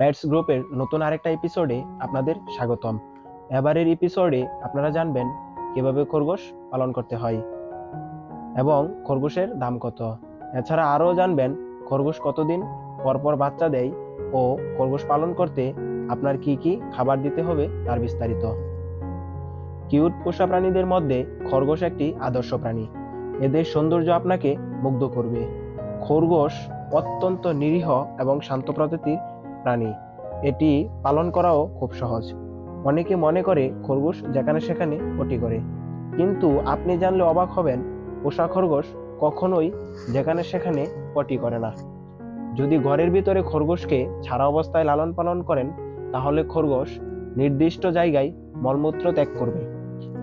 Pants গ্রুপের নতুন আরেকটা এপিসোডে আপনাদের স্বাগতম। এবারের এপিসোডে আপনারা জানবেন কীভাবে খরগোশ পালন করতে হয় এবং খরগোশের দাম কত। এছাড়া আরও জানবেন খরগোশ কতদিন পরপর বাচ্চা দেয় ও খরগোশ পালন করতে আপনার কি কি খাবার দিতে হবে তার বিস্তারিত। কিউট পোষা প্রাণীদের মধ্যে খরগোশ একটি আদর্শ প্রাণী। এদের সৌন্দর্য আপনাকে মুগ্ধ করবে। খরগোশ অত্যন্ত নিরীহ এবং শান্ত প্রকৃতির প্রাণী। এটি পালন করাও খুব সহজ। অনেকে মনে করে খরগোশ যেখানে সেখানে পটি করে। কিন্তু আপনি জানলে অবাক হবেন, পোষা খরগোশ কখনোই যেখানে সেখানে পটি করে না। যদি ঘরের ভিতরে খরগোশকে ছাড়া অবস্থায় লালন পালন করেন, তাহলে খরগোশ নির্দিষ্ট জায়গায় মলমূত্র ত্যাগ করবে।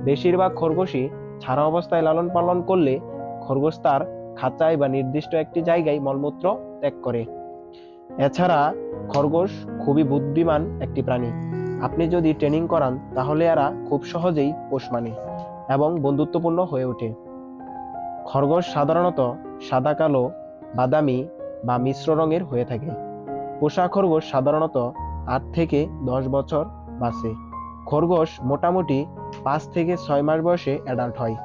বেশিরভাগ খরগোশই ছাড়া অবস্থায় লালন পালন করলে খরগোশ তার খাঁচায় বা নির্দিষ্ট একটি জায়গায় মলমূত্র ত্যাগ করে। এছাড়া খরগোশ খুবই বুদ্ধিমান একটি প্রাণী। আপনি যদি ট্রেনিং করান, তাহলে এরা খুব সহজেই পোষ মানে এবং বন্ধুত্বপূর্ণ হয়ে ওঠে। খরগোশ সাধারণত সাদা, কালো, বাদামি বা মিশ্র রঙের হয়ে থাকে। পোষা খরগোশ সাধারণত আট থেকে দশ বছর বাঁচে খরগোশ মোটামুটি পাঁচ থেকে ছয় মাস বয়সে অ্যাডাল্ট হয়।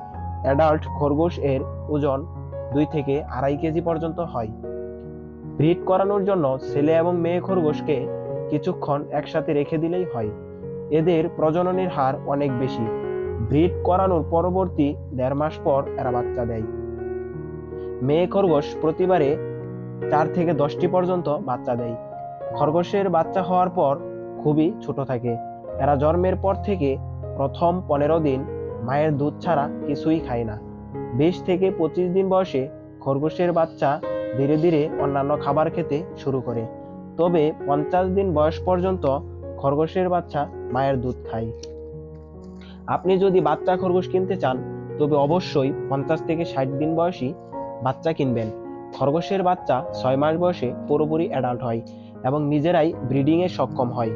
অ্যাডাল্ট খরগোশ এর ওজন দুই থেকে আড়াই কেজি পর্যন্ত হয়। ব্রিড করানোর জন্য ছেলে এবং মেয়ে খরগোশকে কিছুক্ষণ একসাথে রেখে দিলেই হয়। এদের প্রজননের হার অনেক বেশি। ব্রিড করানোর পরবর্তী দেড় মাস পর এরা বাচ্চা দেয়। মেয়ে খরগোশ প্রতিবারে চার থেকে দশটি পর্যন্ত বাচ্চা দেয়। খরগোশের বাচ্চা হওয়ার পর খুবই ছোট থাকে। এরা জন্মের পর থেকে প্রথম পনেরো দিন মায়ের দুধ ছাড়া কিছুই খায় না। বিশ থেকে পঁচিশ দিন বয়সে খরগোশের বাচ্চা ধীরে ধীরে অন্যান্য খাবার খেতে শুরু করে। তবে পঞ্চাশ দিন বয়স পর্যন্ত খরগোশের বাচ্চা মায়ের দুধ খায়। আপনি যদি বাচ্চা খরগোশ কিনতে চান, তবে অবশ্যই পঞ্চাশ থেকে ষাট দিন বয়সী বাচ্চা কিনবেন। খরগোশের বাচ্চা ছয় মাস বয়সে পুরোপুরি অ্যাডাল্ট হয় এবং নিজেরাই ব্রিডিংয়ে সক্ষম হয়।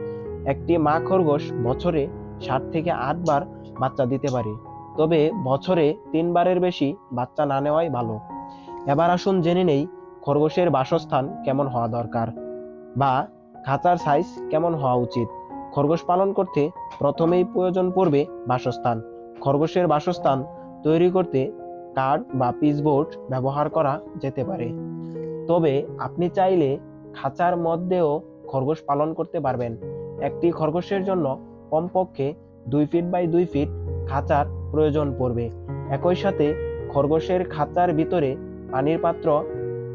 একটি মা খরগোশ বছরে ষাট থেকে আটবার বাচ্চা দিতে পারে। তবে বছরে তিনবারের বেশি বাচ্চা না নেওয়াই ভালো। এবার আসুন জেনে নেই খরগোশের বাসস্থান কেমন হওয়া দরকার? বা খাঁচার সাইজ কেমন হওয়া উচিত? খরগোশ পালন করতে প্রথমেই প্রয়োজন পড়বে বাসস্থান। খরগোশের বাসস্থান তৈরি করতে কাঠ বা পিচবোর্ড ব্যবহার করা যেতে পারে। তবে আপনি চাইলে খাঁচার মধ্যেও খরগোশ পালন করতে পারবেন। একটি খরগোশের জন্য কমপক্ষে দুই ফিট বাই দুই ফিট খাঁচার প্রয়োজন পড়বে। একই সাথে খরগোশের খাঁচার ভিতরে পানির পাত্র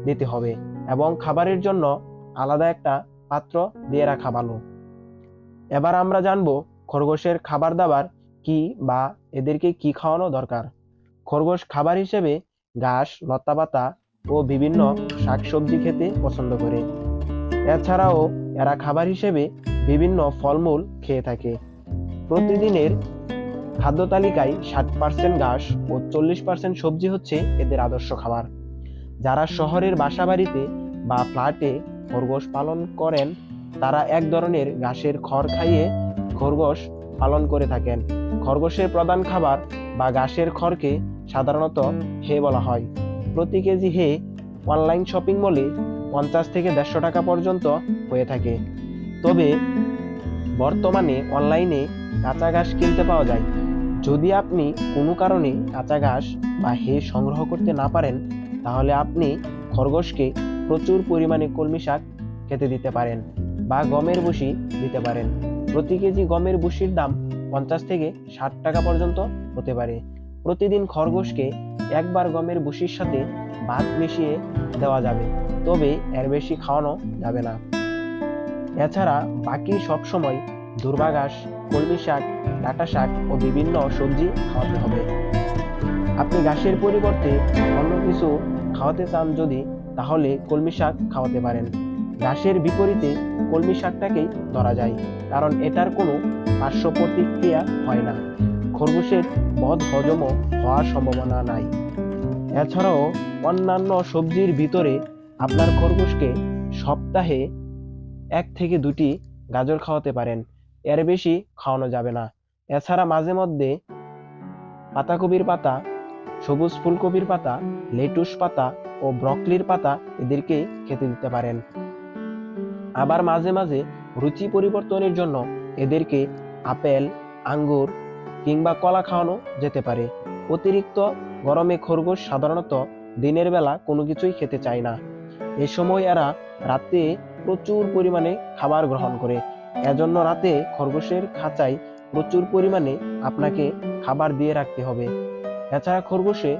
দিতে হবে এবং খাবারের জন্য আলাদা একটা পাত্র দিয়ে রাখা ভালো। এবার আমরা জানব খরগোশের খাবার দাবার কি বা এদেরকে কি খাওয়ানো দরকার। খরগোশ খাবার হিসেবে ঘাস, লতাপাতা ও বিভিন্ন শাকসবজি খেতে পছন্দ করে। এছাড়াও এরা খাবার হিসেবে বিভিন্ন ফলমূল খেয়ে থাকে। প্রতিদিনের খাদ্য তালিকায় ষাট পার্সেন্ট ঘাস ও চল্লিশ পার্সেন্ট সবজি হচ্ছে এদের আদর্শ খাবার। যারা শহরের বাসাবাড়িতে বা ফ্ল্যাটে খরগোশ পালন করেন, তারা এক ধরনের ঘাসের খড় খাইয়ে খরগোশ পালন করে থাকেন। খরগোশের প্রধান খাবার বা ঘাসের খড়কে সাধারণত হে বলা হয়। প্রতি কেজি হে অনলাইন শপিং মলে পঞ্চাশ থেকে দেড়শো টাকা পর্যন্ত হয়ে থাকে। তবে বর্তমানে অনলাইনে কাঁচা ঘাস কিনতে পাওয়া যায়। যদি আপনি কোনো কারণে কাঁচা ঘাস বা হে সংগ্রহ করতে না পারেন, তাহলে আপনি খরগোশকে প্রচুর পরিমাণে কলমি শাক খেতে দিতে পারেন বা গমের ভুসি দিতে পারেন। প্রতি কেজি গমের ভুসির দাম পঞ্চাশ থেকে ষাট টাকা পর্যন্ত হতে পারে। প্রতিদিন খরগোশকে একবার গমের ভুসির সাথে ভাত মিশিয়ে দেওয়া যাবে, তবে এর বেশি খাওয়ানো যাবে না। এছাড়া বাকি সব সময় দুর্বা ঘাস কলমি শাক, ডাঁটা শাক ও বিভিন্ন সবজি খাওয়াতে হবে। আপনি ঘাসের পরিবর্তে অন্য কিছু খাওয়াতে চান যদি, তাহলে কলমি শাক খাওয়াতে পারেন। ঘাসের বিপরীতে কলমি শাকটাকেই ধরা যায়, কারণ এটার কোনো পার্শ্ব প্রতিক্রিয়া হয় না। খরগোশের বদ হজমও হওয়ার সম্ভাবনা নাই। এছাড়াও অন্যান্য সবজির ভিতরে আপনার খরগোশকে সপ্তাহে এক থেকে দুটি গাজর খাওয়াতে পারেন। এর বেশি খাওয়ানো যাবে না। এছাড়া মাঝে মধ্যে পাতাকপির পাতা, সবুজ ফুলকপির পাতা, লেটুস পাতা ও ব্রকলির পাতা এদেরকে খেতে দিতে পারেন। আবার মাঝে মাঝে রুচি পরিবর্তনের জন্য এদেরকে আপেল, আঙ্গুর কিংবা কলা খাওয়ানো যেতে পারে। অতিরিক্ত গরমে খরগোশ সাধারণত দিনের বেলা কোনো কিছুই খেতে চায় না। এ সময় এরা রাতে প্রচুর পরিমাণে খাবার গ্রহণ করে। এজন্য রাতে খরগোশের খাঁচায় প্রচুর পরিমাণে আপনাকে খাবার দিয়ে রাখতে হবে। এছাড়া খরগোশে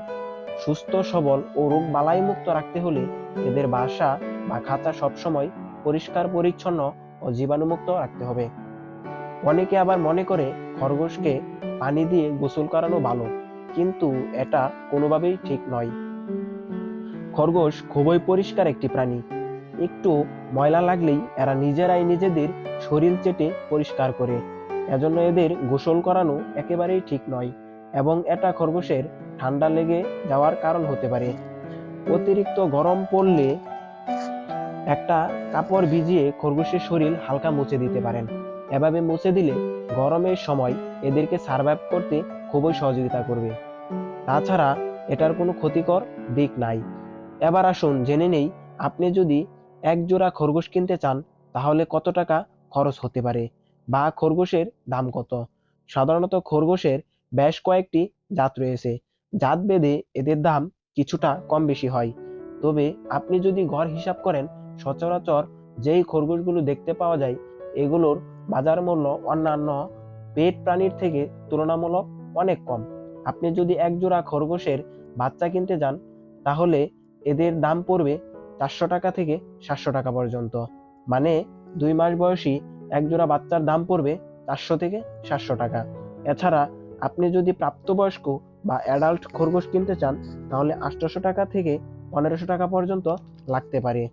সুস্থ, সবল ও রোগ বালাই মুক্ত রাখতে হলে এদের বাসা বা খাঁচা সবসময় পরিষ্কার, পরিচ্ছন্ন ও জীবাণুমুক্ত রাখতে হবে। অনেকে আবার মনে করে খরগোশকে পানি দিয়ে গোসল করানো ভালো, কিন্তু এটা কোনোভাবেই ঠিক নয়। খরগোশ খুবই পরিষ্কার একটি প্রাণী। একটু ময়লা লাগলেই এরা নিজেরাই নিজেদের শরীর চেটে পরিষ্কার করে। এজন্য এদের গোসল করানো একেবারেই ঠিক নয় এবং এটা খরগোশের ঠান্ডা লেগে যাওয়ার কারণ হতে পারে। অতিরিক্ত গরম পড়লে একটা কাপড় ভিজিয়ে খরগোশের শরীর হালকা মুছে দিতে পারেন। এভাবে মুছে দিলে গরমের সময় এদেরকে সার্ভাইভ করতে খুবই সহযোগিতা করবে। তাছাড়া এটার কোনো ক্ষতিকর দিক নাই। এবার আসুন জেনে নেই, আপনি যদি এক জোড়া খরগোশ কিনতে চান, তাহলে কত টাকা খরচ হতে পারে? বা খরগোশের দাম কত? সাধারণত খরগোশের বেশ কয়েকটি জাত রয়েছে। জাত ভেদে এদের দাম কিছুটা কম বেশি হয়। তবে আপনি যদি ঘর হিসাব করেন, সচরাচর যেই খরগোশগুলো দেখতে পাওয়া যায়, এগুলোর বাজার মূল্য অন্যান্য পেট প্রাণীর থেকে তুলনামূলক অনেক কম। আপনি যদি এক জোড়া খরগোশের বাচ্চা কিনতে যান, তাহলে এদের দাম পড়বে চারশো টাকা থেকে সাতশো টাকা পর্যন্ত। মানে দুই মাস বয়সী এক জোড়া বাচ্চার দাম পড়বে চারশো থেকে সাতশো টাকা। এছাড়া আপনি যদি প্রাপ্তবয়স্ক বা অ্যাডাল্ট খরগোশ কিনতে চান, তাহলে আটশোশো টাকা থেকে পনেরোশো টাকা পর্যন্ত লাগতে পারে।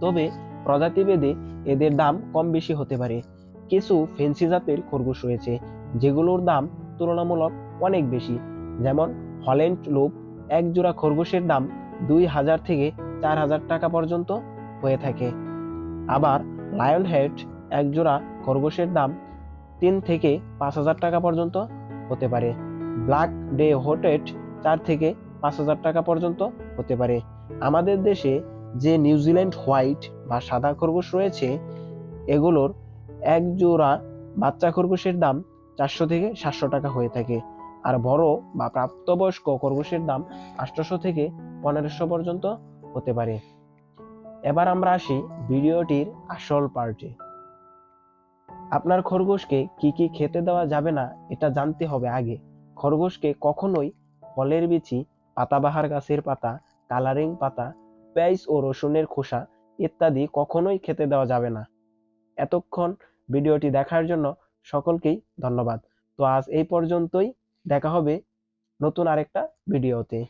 তবে প্রজাতিভেদে এদের দাম কম বেশি হতে পারে। কিছু ফেন্সি জাতের খরগোশ রয়েছে, যেগুলোর দাম তুলনামূলক অনেক বেশি। যেমন হল্যান্ড লোপ এক জোড়া খরগোশের দাম দুই হাজার থেকে চার হাজার টাকা পর্যন্ত হয়ে থাকে। আবার লায়ন হেড এক জোড়া খরগোশের দাম তিন থেকে পাঁচ হাজার টাকা পর্যন্ত হতে পারে। ব্ল্যাক ডে হোটেড চার থেকে পাঁচ হাজার টাকা পর্যন্ত হতে পারে। আমাদের দেশে যে নিউজিল্যান্ড হোয়াইট বা সাদা খরগোশ রয়েছে, এগুলোর এক জোড়া বাচ্চা খরগোশের দাম চারশো থেকে সাতশো টাকা হয়ে থাকে। আর বড় বা প্রাপ্তবয়স্ক খরগোশের দাম আটশোশো থেকে পনেরোশো পর্যন্ত হতে পারে। এবার আমরা আসি ভিডিওটির আসল পার্টে। আপনার খরগোশকে কি কি খেতে দেওয়া যাবে না, এটা জানতে হবে আগে। খরগোশকে কখনোই ফলের বিচি, পাতাবাহার গাছের পাতা, কালারিং পাতা, পেঁয়াজ ও রসুনের খোসা ইত্যাদি কখনোই খেতে দেওয়া যাবে না। এতক্ষণ ভিডিওটি দেখার জন্য সকলকেই ধন্যবাদ। তো আজ এই পর্যন্তই। দেখা হবে নতুন আরেকটা ভিডিওতে।